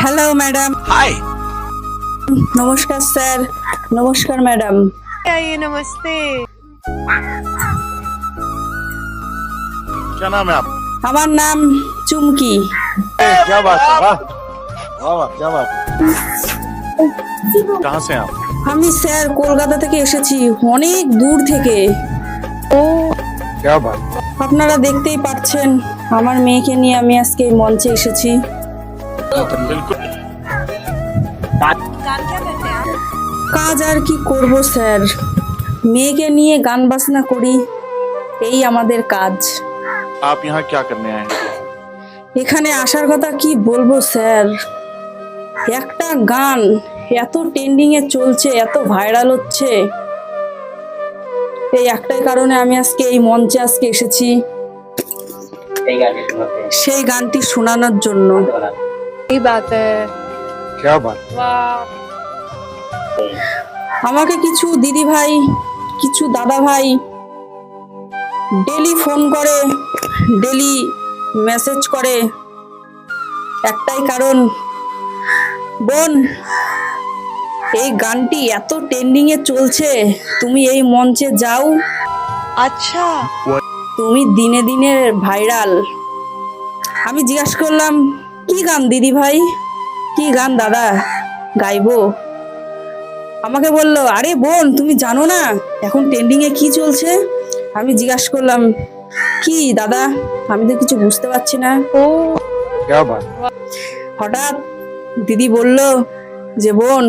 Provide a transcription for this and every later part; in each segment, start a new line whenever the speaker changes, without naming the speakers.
Hello madam
हाय
নমস্কার sir নমস্কার madam
आइए नमस्ते
क्या नाम है आप
আমার নাম চুমকি
क्या बात है वाह वाह वाह क्या बात है कहाँ से हैं आप
আমি স্যার কলকাতা থেকে এসেছি অনেক দূর থেকে
क्या बात
আপনারা দেখতেই পাচ্ছেন আমার মেয়েকে নিয়ে আমি আজকে এই মঞ্চে এসেছি। কাজ আর কি করব স্যার? মেয়েকে নিয়ে গান বাজনা করি এই আমাদের কাজ। এখানে আসার কথা কি বলব স্যার? একটা গান এত ট্রেন্ডিং এ চলছে এত ভাইরাল হচ্ছে। এই একটাই কারণে আমি আজকে এই মঞ্চে আজকে এসেছি। সেই গানটি শোনানোর জন্য। আমাকে কিছু দিদি ভাই কিছু দাদা ভাই ডেলি ফোন করে ডেলি মেসেজ করে। একটাই কারণ বোন এই গানটি এত ট্রেন্ডিং এ চলছে তুমি এই মঞ্চে যাও।
আচ্ছা।
তুমি দিনে দিনে ভাইরাল। আমি জিজ্ঞাসা করলাম কি গান দিদি ভাই? কি গান দাদা? গাইবো? আমাকে বলল আরে বোন তুমি জানো না এখন ট্রেন্ডিংয়ে কি চলছে? আমি জিজ্ঞাসা করলাম কি দাদা? আমি তো কিছু বুঝতে পারছি না।
ও।
হঠাৎ দিদি বলল যে বোন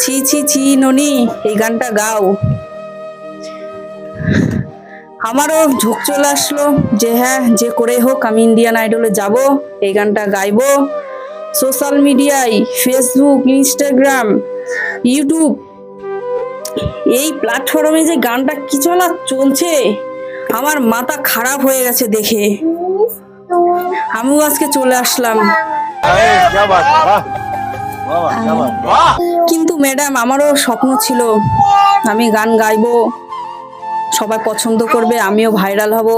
ছি ছি ছি ননি এই গানটা গাও। আমারও ঝোঁক চলে আসলো যে হ্যাঁ যে করে হোক আমি ইন্ডিয়ান আইডলে যাব এই গানটা গাইবো। সোশ্যাল মিডিয়ায় ফেসবুক ইনস্টাগ্রাম ইউটিউব এই প্ল্যাটফর্মে যে গানটা কি চলা চলছে আমার মাথা খারাপ হয়ে গেছে দেখে। আমিও আজকে চলে আসলাম। কিন্তু ম্যাডাম আমারও স্বপ্ন ছিল আমি গান গাইবো। সবাই পছন্দ করবে আমিও ভাইরাল হব।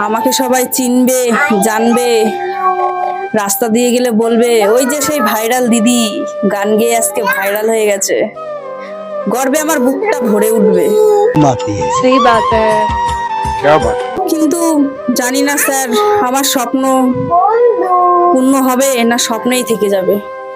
আমাকে সবাই চিনবে জানবে রাস্তা দিয়ে গেলে বলবে ওই যে সেই ভাইরাল দিদি গান গেয়ে আজকে ভাইরাল হয়ে গেছে। গর্বে আমার বুকটা ভরে উঠবে।
হ্যাঁ।
কিন্তু জানি না স্যার আমার স্বপ্ন পূর্ণ হবে না স্বপ্নেই থেকে যাবে।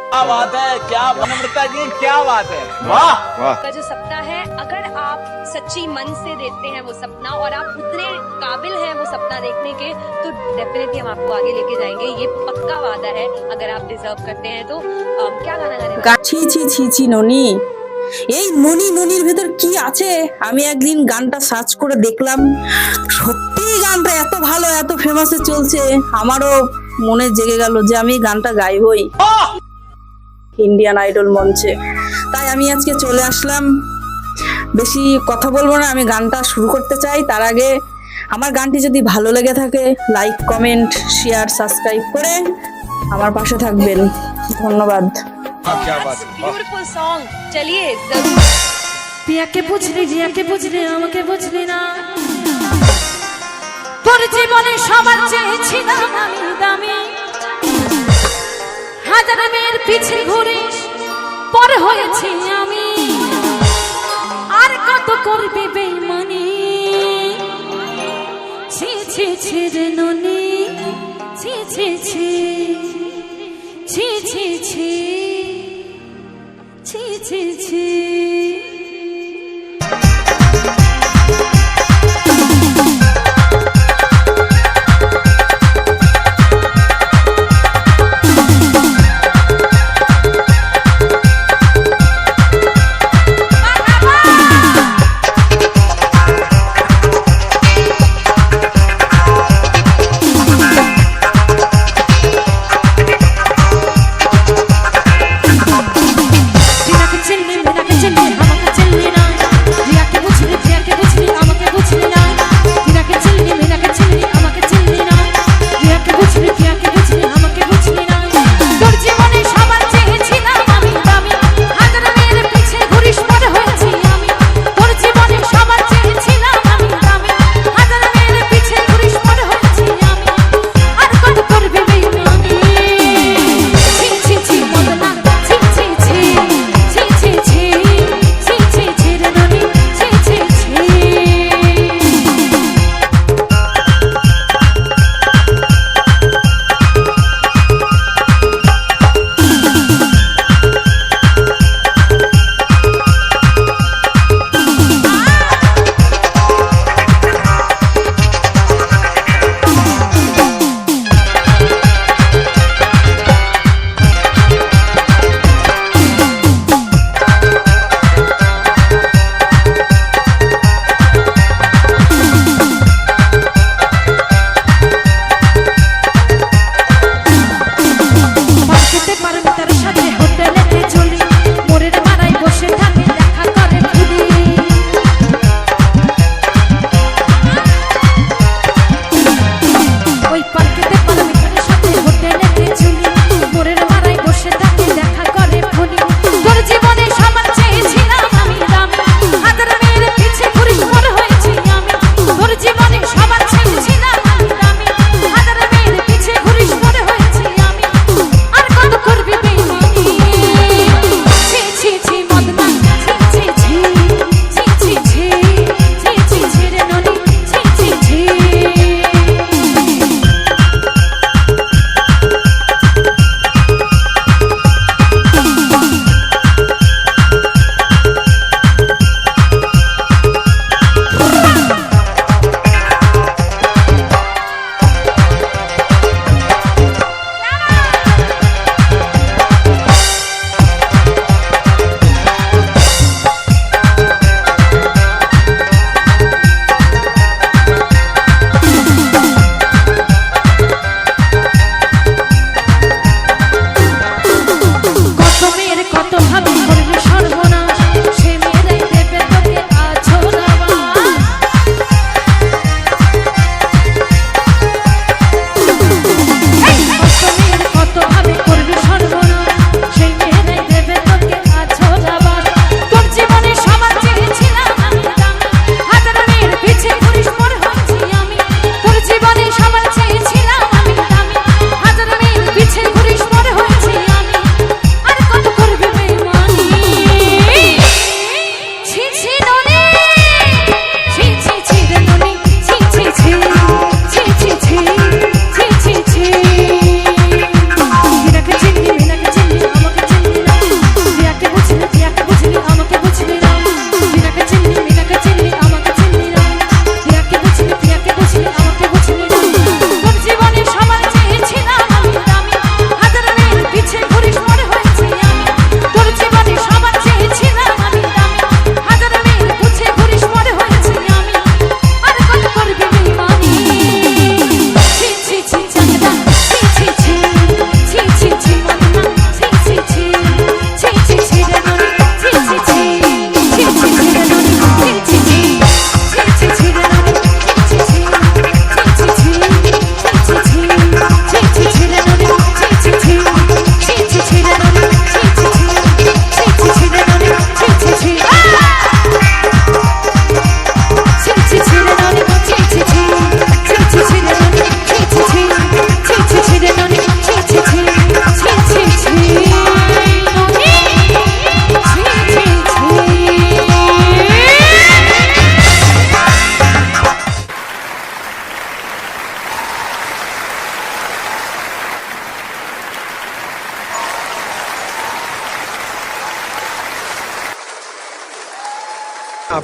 क्या बात है क्या नम्रता जी क्या बात है वाह वाह
का जो सपना है अगर आप सच्ची मन से देखते हैं वो सपना और आप उतने काबिल हैं वो सपना देखने के तो डेफिनेटली हम आपको आगे लेके जाएंगे ये पक्का वादा है अगर आप डिजर्व करते हैं तो अम, क्या गाना गाने वाले हैं?
গা- ছি ছি ছি ছি ননি এই ননি ননির ভেতর কি আছে আমি একদিন গানটা সার্চ করে দেখলাম সত্যি গানটা এত ভালো এত ফেমাসে চলছে আমারও মনে জেগে গেল যে আমি এই গানটা গাইবই ইন্ডিয়ান আইডল মঞ্চে। তাই আমি আজকে চলে আসলাম। বেশি কথা বলব না আমি গানটা শুরু করতে চাই। তার আগে আমার গানটি যদি ভালো লেগে থাকে লাইক কমেন্ট শেয়ার সাবস্ক্রাইব করে আমার পাশে থাকবেন। ধন্যবাদ।
বুঝলি সবার ঘুরে পর হয়েছি আমি। আর কত করবে বেমানি ছি ছি ছি রে ননি। ছি ছি ছি। ছি ছি ছি। ছি ছি ছি।